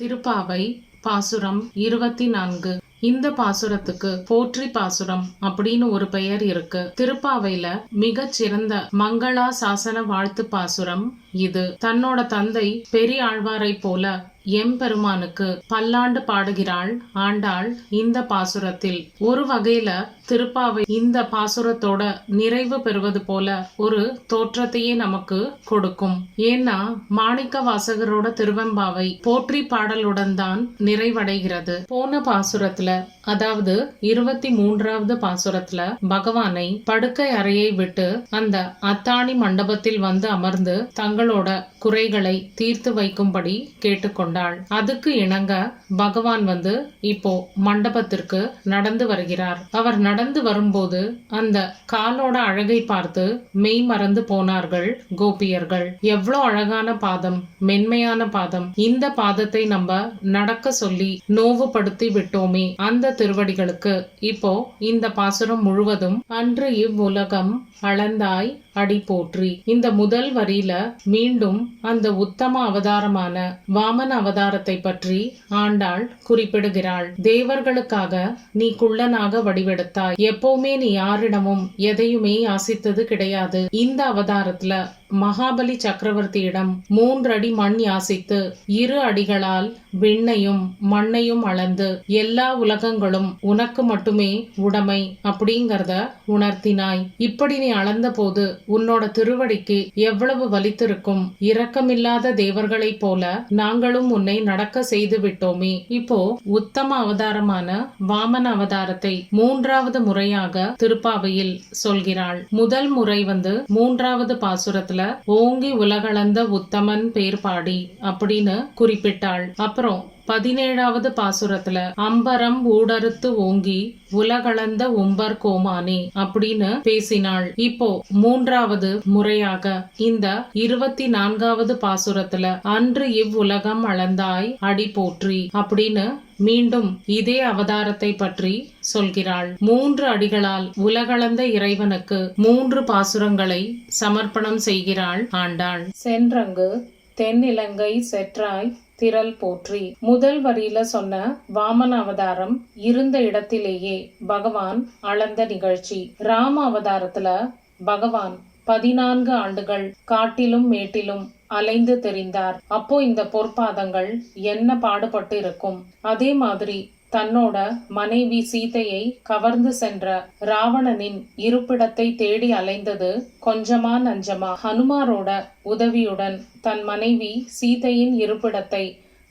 திருப்பாவை பாசுரம் இருபத்தி நான்கு இந்த பாசுரத்துக்கு போற்றி பாசுரம் அப்படின்னு ஒரு பெயர் இருக்கு. திருப்பாவையில மிகச் சிறந்த மங்களா சாசன வாழ்த்து பாசுரம் இது தன்னோட தந்தை பெரிய ஆழ்வாரை போல எம்பெருமானுக்கு பல்லாண்டு பாடுகிறாள். ஆண்டாள் இந்த பாசுரத்தில் ஒரு வகையில திருப்பாவை இந்த பாசுரத்தோட நிறைவு பெறுவது போல ஒரு தோற்றத்தையே நமக்கு கொடுக்கும். ஏன்னா மாணிக்க வாசகரோட திருவெம்பாவை போற்றி பாடலுடன் தான் நிறைவடைகிறது. போன பாசுரத்துல அதாவது இருபத்தி மூன்றாவது பாசுரத்துல பகவானை படுக்கை அறையை விட்டு அந்த அத்தாணி மண்டபத்தில் வந்து அமர்ந்து தங்கள் தங்களோட குறைகளை தீர்த்து வைக்கும்படி கேட்டுக்கொண்டாள். அதுக்கு இணங்க பகவான் வந்து இப்போ மண்டபத்திற்கு நடந்து வருகிறார். அவர் நடந்து வரும்போது அந்த காலோட அழகை பார்த்து மெய் மறந்து போனார்கள் கோபியர்கள். எவ்வளோ அழகான பாதம் மென்மையான பாதம். இந்த பாதத்தை நம்ம நடக்க சொல்லி நோவுபடுத்தி விட்டோமே. அந்த திருவடிகளுக்கு இப்போ இந்த பாசுரம் முழுவதும் அன்று இவ்வுலகம் அளந்தாய் அடி போற்றி. இந்த முதல் வரியில மீண்டும் அந்த உத்தம அவதாரமான வாமன அவதாரத்தை பற்றி ஆண்டாள் குறிப்பிடுகிறாள். தேவர்களுக்காக நீ குள்ளனாக வடிவெடுத்தாய். எப்பவுமே நீ யாரிடமும் எதையுமே ஆசித்தது கிடையாது. இந்த அவதாரத்துல மகாபலி சக்கரவர்த்தியிடம் மூன்றடி மண் யாசித்து இரு அடிகளால் விண்ணையும் மண்ணையும் அளந்து எல்லா உலகங்களும் உனக்கு மட்டுமே உடைமை அப்படிங்கிறத உணர்த்தினாய். இப்படி நீ அளந்த போது உன்னோட திருவடிக்கு எவ்வளவு வலித்திருக்கும்? இரக்கமில்லாத தேவர்களைப் போல நாங்களும் உன்னை நடக்க செய்து விட்டோமே. இப்போ உத்தம அவதாரமான வாமன அவதாரத்தை மூன்றாவது முறையாக திருப்பாவையில் சொல்கிறாள். முதல் முறை வந்து மூன்றாவது பாசுரத்துல ஓங்கி உலகளந்த உத்தமன் பேர் பாடி அப்படின்னு குறிப்பிட்டாள். அப்புறம் பதினேழாவது பாசுரத்துல அம்பரம் ஊடறுத்து ஓங்கி உலகளந்த உம்பர் கோமானே அப்படின்னு பேசினாள். இப்போ மூன்றாவது முறையாக இந்த இருபத்தி நான்காவது பாசுரத்துல அன்று இவ்வுலகம் அளந்தாய் அடி போற்றி அப்படின்னு மீண்டும் இதே அவதாரத்தை பற்றி சொல்கிறாள். மூன்று அடிகளால் உலகளந்த இறைவனுக்கு மூன்று பாசுரங்களை சமர்ப்பணம் செய்கிறாள் ஆண்டாள். சென்றங்கு தென்னிலங்கை செற்றாய் திரள் போற்றி. முதல் வரியில சொன்ன வாமன அவதாரம் இருந்த இடத்திலேயே பகவான் அளந்த நிகழ்ச்சி. ராம அவதாரத்துல பகவான் பதினான்கு ஆண்டுகள் காட்டிலும் மேட்டிலும் அலைந்து தெரிந்தார். அப்போ இந்த பொற்பாதங்கள் என்ன பாடுபட்டு இருக்கும்? அதே மாதிரி தன்னோட மனைவி சீதையை கவர்ந்து சென்ற ராவணனின் இருப்பிடத்தை தேடி அலைந்தது கொஞ்சமா நஞ்சமா. ஹனுமாரோட உதவியுடன் தன் மனைவி சீதையின் இருப்பிடத்தை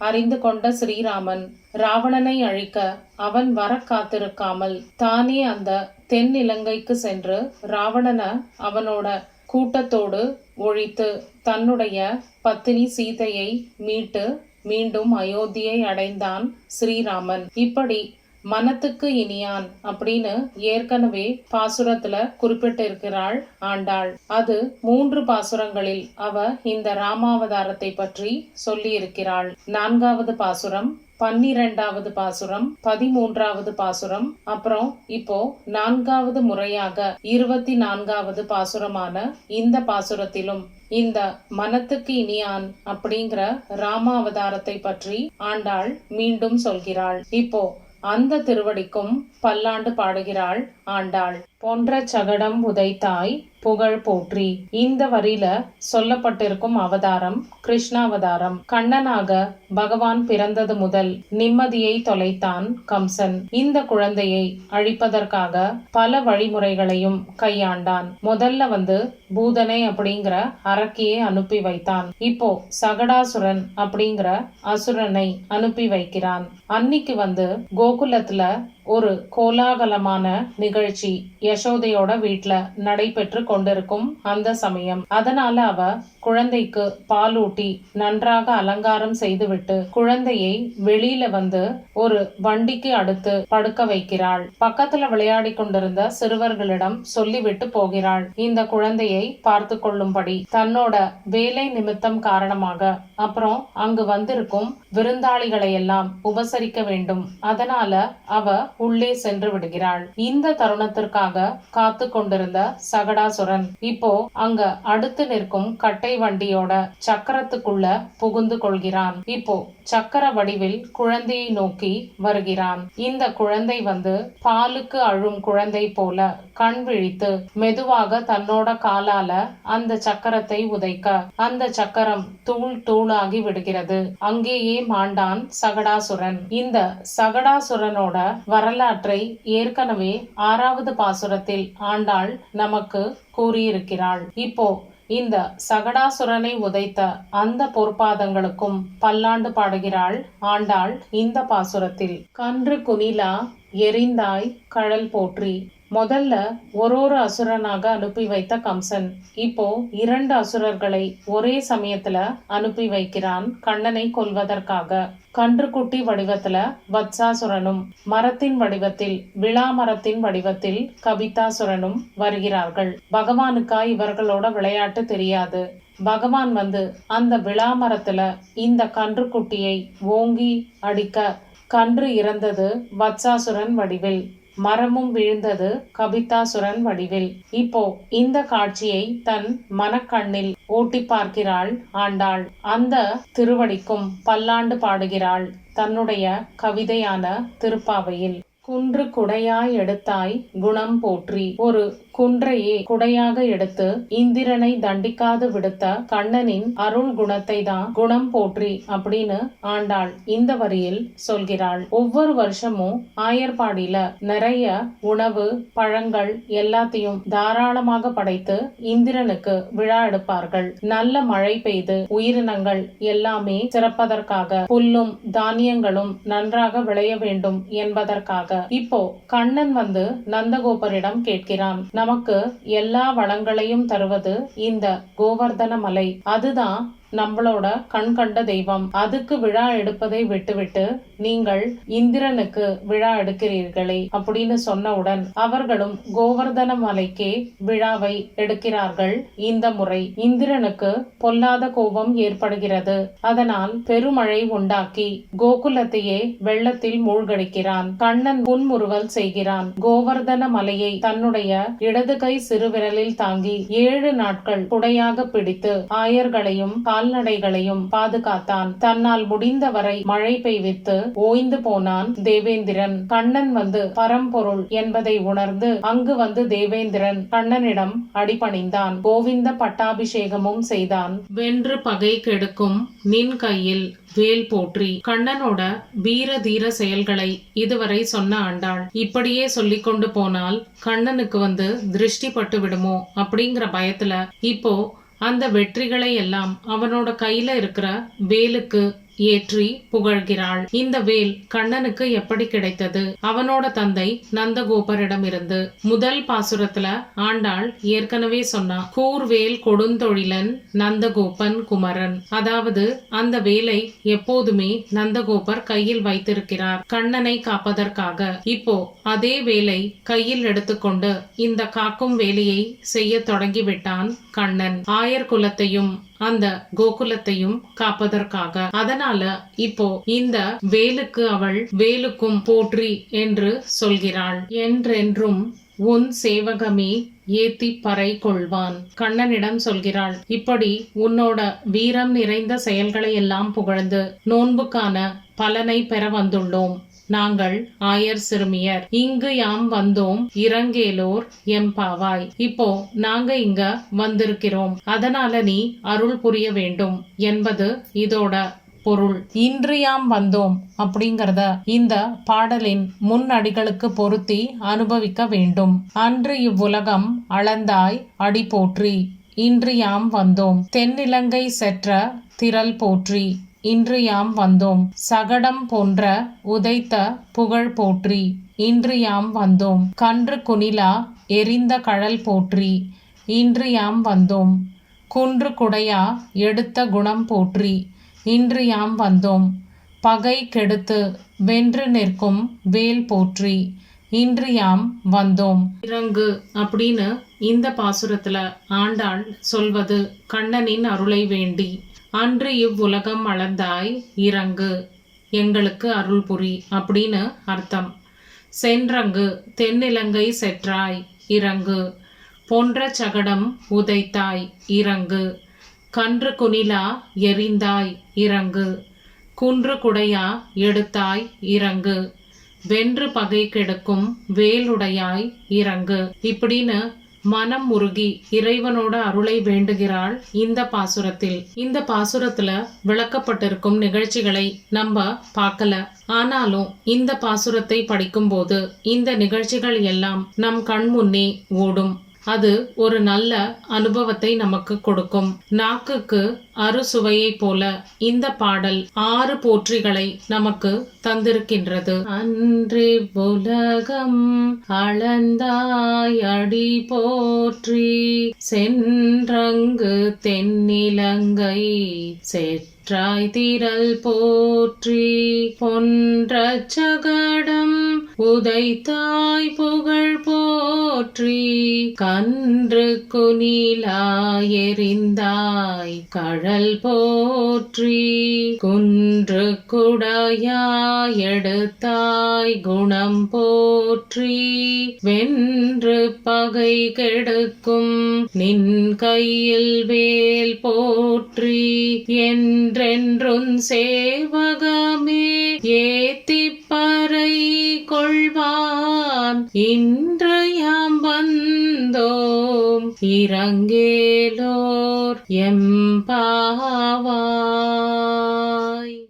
அறிந்து கொண்ட ஸ்ரீராமன் ராவணனை அழிக்க அவன் வர காத்திருக்காமல் தானே அந்த தென் இலங்கைக்கு சென்று ராவணன அவனோட கூட்டத்தோடு ஒழித்து தன்னுடைய பத்தினி சீதையை மீட்டு மீண்டும் அயோத்தியை அடைந்தான் ஸ்ரீராமன். இப்படி மனத்துக்கு இனியான் அப்படின்னு ஏற்கனவே பாசுரத்துல குறிப்பிட்டிருக்கிறாள் ஆண்டாள். அது மூன்று பாசுரங்களில் அவ இந்த ராமாவதாரத்தை பற்றி சொல்லியிருக்கிறாள். நான்காவது பாசுரம் பன்னிரெண்டாவது பாசுரம் பதிமூன்றாவது பாசுரம் அப்புறம் இப்போ நான்காவது முறையாக இருபத்தி நான்காவது பாசுரமான இந்த பாசுரத்திலும் இந்த மனத்துக்கு இனியான் அப்படிங்கிற ராமாவதாரத்தை பற்றி ஆண்டாள் மீண்டும் சொல்கிறாள். இப்போ அந்த திருவடிக்கும் பல்லாண்டு பாடுகிறாள் ஆண்டாள். போன்ற சகடம் உதைத்தாய் புகழ் போற்றி. இந்த வரியில சொல்லப்பட்டிருக்கும் அவதாரம் கிருஷ்ணாவதாரம். கண்ணனாக பகவான் பிறந்தது முதல் நிம்மதியை தொலைத்தான் கம்சன். இந்த குழந்தையை அழிப்பதற்காக பல வழிமுறைகளையும் கையாண்டான். முதல்ல வந்து பூதனை அப்படிங்கிற அரக்கியை அனுப்பி வைத்தான். இப்போ சகடாசுரன் அப்படிங்கிற அசுரனை அனுப்பி வைக்கிறான். அன்னிக்கு வந்து கோகுலத்துல ஒரு கோலாகலமான நிகழ்ச்சி யசோதையோட வீட்டுல நடைபெற்று கொண்டிருக்கும் அந்த சமயம். அதனால அவ குழந்தைக்கு பாலூட்டி நன்றாக அலங்காரம் செய்துவிட்டு குழந்தையை வெளியில வந்து ஒரு வண்டிக்கு அடுத்து படுக்க வைக்கிறாள். பக்கத்துல விளையாடி கொண்டிருந்த சிறுவர்களிடம் சொல்லிவிட்டு போகிறாள். இந்த குழந்தையை பார்த்து கொள்ளும்படி தன்னோட வேலை நிமித்தம் காரணமாக அப்புறம் அங்கு வந்திருக்கும் விருந்தாளிகளை எல்லாம் உபசரிக்க வேண்டும். அதனால அவ உள்ளே சென்று விடுகிறாள். இந்த தருணத்திற்காக காத்து கொண்டிருந்த சகடாசுரன் இப்போ அங்க அடுத்து நிற்கும் கட்டை குழந்தை வண்டியோட சக்கரத்துக்குள்ள புகுந்து கொள்கிறான். இப்போ சக்கர வடிவில் குழந்தையை நோக்கி வருகிறான். இந்த குழந்தை வந்து பாலுக்கு அழும் குழந்தை போல கண் விழித்து மெதுவாக தன்னோட காலால அந்த சக்கரத்தை உதைக்க அந்த சக்கரம் தூள் தூளாகி விடுகிறது. அங்கேயே மாண்டான் சகடாசுரன். இந்த சகடாசுரனோட வரலாற்றை ஏற்கனவே ஆறாவது பாசுரத்தில் ஆண்டாள் நமக்கு கூறியிருக்கிறாள். இப்போ இந்த சகடாசுரனை உதைத்த அந்த பொற்பாதங்களுக்கும் பல்லாண்டு பாடுகிறாள் ஆண்டாள் இந்த பாசுரத்தில். கன்று குனிலா எரிந்தாய் கழல் போற்றி. முதல்ல ஒரு ஒரு அசுரனாக அனுப்பி வைத்த கம்சன். இப்போ இரண்டு அசுரர்களை ஒரே சமயத்துல அனுப்பி வைக்கிறான் கண்ணனை கொல்வதற்காக. கன்றுக்குட்டி வடிவத்துல வத்சாசுரனும் மரத்தின் வடிவத்தில் விழா மரத்தின் வடிவத்தில் கவிதாசுரனும் வருகிறார்கள். பகவானுக்கா இவர்களோட விளையாட்டு தெரியாது. பகவான் வந்து அந்த விழா மரத்துல இந்த கன்றுக்குட்டியை ஓங்கி அடிக்க கன்று இறந்தது வத்சாசுரன் வடிவில். மரமும் விழுந்தது கபிதாசுரன் வடிவில். இப்போ இந்த காட்சியை தன் மனக்கண்ணில் ஓட்டி பார்க்கிறாள் ஆண்டாள். அந்த திருவடிக்கும் பல்லாண்டு பாடுகிறாள் தன்னுடைய கவிதையான திருப்பாவையில். குன்று குடையாய் எடுத்தாய் குணம் போற்றி. ஒரு குன்றையே குடையாக எடுத்து இந்திரனை தண்டிக்காது விடுத்த கண்ணனின் அருள் குணத்தை தான் குணம் போற்றி அப்படின்னு ஆண்டாள் இந்த வரியில் சொல்கிறாள். ஒவ்வொரு வருஷமும் ஆயர்பாடியில நிறைய உணவு பழங்கள் எல்லாத்தையும் தாராளமாக படைத்து இந்திரனுக்கு விழா எடுப்பார்கள். நல்ல மழை பெய்து உயிரினங்கள் எல்லாமே சிறப்பதற்காக புல்லும் தானியங்களும் நன்றாக விளைய வேண்டும் என்பதற்காக. இப்போ கண்ணன் வந்து நந்தகோபரிடம் கேட்கிறான் நமக்கு எல்லா வளங்களையும் தருவது இந்த கோவர்தன மலை அதுதான் நம்மளோட கண் கண்ட தெய்வம். அதுக்கு விழா எடுப்பதை விட்டுவிட்டு நீங்கள் இந்திரனுக்கு விழா எடுக்கிறீர்களே அப்படின்னு சொன்னவுடன் அவர்களும் கோவர்தன மலைக்கே விழாவை எடுக்கிறார்கள். இந்த முறை இந்திரனுக்கு பொல்லாத கோபம் ஏற்படுகிறது. அதனால் பெருமழை உண்டாக்கி கோகுலத்தையே வெள்ளத்தில் மூழ்கடிக்கிறான். கண்ணன் புன்முறுவல் செய்கிறான். கோவர்தன மலையை தன்னுடைய இடது கை சிறுவிரலில் தாங்கி ஏழு நாட்கள் குடையாக பிடித்து ஆயர்களையும் கால்நடைகளையும் பாதுகாத்தான். தன்னால் முடிந்தவரை மழை பெய்வித்து ஓய்ந்து போனான் தேவேந்திரன். கண்ணன் வந்து பரம்பொருள் என்பதை உணர்ந்து அங்கு வந்து தேவேந்திரன் கண்ணனிடம் அடிபணிந்தான். கோவிந்த பட்டாபிஷேகமும் செய்தான். வென்று பகை கெடுக்கும் நின் கையில் வேல் போற்றி கண்ணனோட வீர தீர செயல்களை இதுவரை சொன்ன ஆண்டாள். இப்படியே சொல்லிக் கொண்டு போனால் கண்ணனுக்கு வந்து திருஷ்டி பட்டு விடுமோ அப்படிங்கிற பயத்துல இப்போ அந்த வெற்றிகளை எல்லாம் அவனோட கையில இருக்கிற வேலுக்கு ஏற்றி புகழ்கிறாள். இந்த வேல் கண்ணனுக்கு எப்படி கிடைத்தது? அவனோட தந்தை நந்தகோபரிடமிருந்து. முதல் பாசுரத்துல ஆண்டாள் ஏற்கனவே சொன்னா கூர்வேல் கொடுந்தொழிலன் நந்தகோபன் குமரன். அதாவது அந்த வேலை எப்போதுமே நந்தகோபர் கையில் வைத்திருக்கிறார் கண்ணனை காப்பதற்காக. இப்போ அதே வேலை கையில் எடுத்துக்கொண்டு இந்த காக்கும் வேலையை செய்ய தொடங்கிவிட்டான் கண்ணன். ஆயர் குலத்தையும் அந்த கோகுலத்தையும் காப்பதற்காக. அதனால இப்போ இந்த வேலுக்கு அவள் வேலுக்கும் போற்றி என்று சொல்கிறாள். என்றென்றும் உன் சேவகமே ஏத்தி பறை கொள்வான். கண்ணனிடம் சொல்கிறாள் இப்படி உன்னோட வீரம் நிறைந்த செயல்களை எல்லாம் புகழ்ந்து நோன்புக்கான பலனை பெற வந்துள்ளோம். நாங்கள் ஆயர் சிறுமியர். இங்கு யாம் வந்தோம் இறங்கேலோர் எம்பாவாய் இப்போ நாங்க இங்க வந்திருக்கிறோம். அதனால நீ அருள் புரிய வேண்டும். என்பது இதோட பொருள். இன்று யாம் வந்தோம் அப்படிங்கறத இந்த பாடலின் முன் அடிகளுக்கு பொருத்தி அனுபவிக்க வேண்டும். அன்று இவ்வுலகம் அளந்தாய் அடி போற்றி. இன்று யாம் வந்தோம். தென்னிலங்கை செற்ற திரள் போற்றி. இன்று யாம் வந்தோம். சகடம் போன்ற உதைத்த புகழ் போற்றி. இன்று யாம் வந்தோம். கன்று குனிலா எரிந்த கழல் போற்றி. இன்று யாம் வந்தோம். குன்று குடையா எடுத்த குணம் போற்றி. இன்று யாம் வந்தோம். பகை கெடுத்து வென்று நிற்கும் வேல் போற்றி. இன்று யாம் வந்தோம். இறங்கு அப்படின்னு இந்த பாசுரத்துல ஆண்டாள் சொல்வது கண்ணனின் அருளை வேண்டி. அன்று இவ்வுலகம் அளந்தாய் இறங்கு. எங்களுக்கு அருள் புரி அப்படின்னு அர்த்தம். சென்றங்கு தென்னிலங்கை செற்றாய் இறங்கு. போன்ற சகடம் உதைத்தாய் இறங்கு. கன்று குனிலா எரிந்தாய் இறங்கு. குன்று குடையா எடுத்தாய் இறங்கு. வென்று பகை கெடுக்கும் வேலுடையாய் இறங்கு. இப்படின்னு மனம் முருகி இறைவனோட அருளை வேண்டுகிறாள் இந்த பாசுரத்தில். இந்த பாசுரத்துல விளக்கப்பட்டிருக்கும் நிகழ்ச்சிகளை நம்ம பார்க்கல. ஆனாலும் இந்த பாசுரத்தை படிக்கும்போது இந்த நிகழ்ச்சிகள் எல்லாம் நம் கண் முன்னே ஓடும். அது ஒரு நல்ல அனுபவத்தை நமக்கு கொடுக்கும். நாக்குக்கு அறுசுவையை போல இந்த பாடல் ஆறு போற்றிகளை நமக்கு தந்திருக்கின்றது. அன்றே உலகம் அளந்தாய் அடி போற்றி சென்றங்கு தென்னிலங்கை செற்றாய் திரள் போற்றி பொன்ற சகடம் உதைத்தாய் புகழ் போற்றி கன்று குனிலாயெறிந்தாய் கழல் போற்றி குன்று குடையாய் எடுத்தாய் குணம் போற்றி வென்று பகை கெடுக்கும் நின் கையில் வேல் போற்றி என்று என்றென்றும் சேவகமே ஏத்தி பறை கொள்வான். இன்றையாம் வந்தோம் இறங்கேலோர் எம்பாவாய்